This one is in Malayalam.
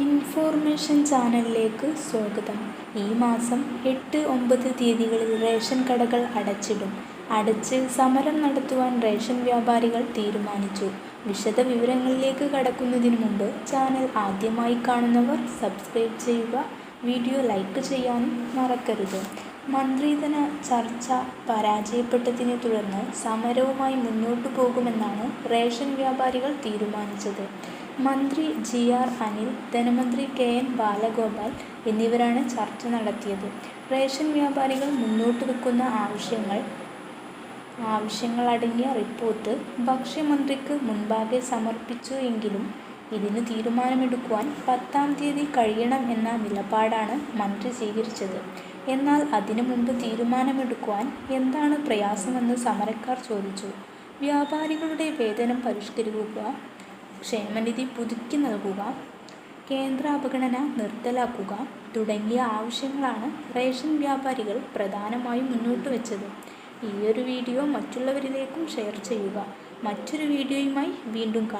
ഇൻഫോർമേഷൻ ചാനലിലേക്ക് സ്വാഗതം. ഈ മാസം എട്ട് ഒമ്പത് തീയതികളിൽ റേഷൻ കടകൾ അടച്ചിടും. അടച്ച് സമരം നടത്തുവാൻ റേഷൻ വ്യാപാരികൾ തീരുമാനിച്ചു. വിശദ വിവരങ്ങളിലേക്ക് കടക്കുന്നതിന് മുമ്പ് ചാനൽ ആദ്യമായി കാണുന്നവർ സബ്സ്ക്രൈബ് ചെയ്യുക വീഡിയോ ലൈക്ക് ചെയ്യാനും മറക്കരുത്. മന്ത്രിതല ചർച്ച പരാജയപ്പെട്ടതിനെ തുടർന്ന് സമരവുമായി മുന്നോട്ടു പോകുമെന്നാണ് റേഷൻ വ്യാപാരികൾ തീരുമാനിച്ചത്. മന്ത്രി ജി ആർ അനിൽ ധനമന്ത്രി കെ എൻ ബാലഗോപാൽ എന്നിവരാണ് ചർച്ച നടത്തിയത്. റേഷൻ വ്യാപാരികൾ മുന്നോട്ട് വെക്കുന്ന ആവശ്യങ്ങൾ ആവശ്യങ്ങളടങ്ങിയ റിപ്പോർട്ട് ഭക്ഷ്യമന്ത്രിക്ക് മുൻപാകെ സമർപ്പിച്ചു എങ്കിലും ഇതിന് തീരുമാനമെടുക്കുവാൻ പത്താം തീയതി കഴിയണം എന്ന നിലപാടാണ് മന്ത്രി സ്വീകരിച്ചത്. എന്നാൽ അതിനു മുമ്പ് തീരുമാനമെടുക്കുവാൻ എന്താണ് പ്രയാസമെന്ന് സമരക്കാർ ചോദിച്ചു. വ്യാപാരികളുടെ വേതനം പരിഷ്കരിക്കുക ക്ഷേമനിധി പുതുക്കി നൽകുക കേന്ദ്ര അപഗണന നിർത്തലാക്കുക തുടങ്ങിയ ആവശ്യങ്ങളാണ് റേഷൻ വ്യാപാരികൾ പ്രധാനമായും മുന്നോട്ട് വെച്ചത്. ഈയൊരു വീഡിയോ മറ്റുള്ളവരിലേക്കും ഷെയർ ചെയ്യുക. മറ്റൊരു വീഡിയോയുമായി വീണ്ടും കാണാം.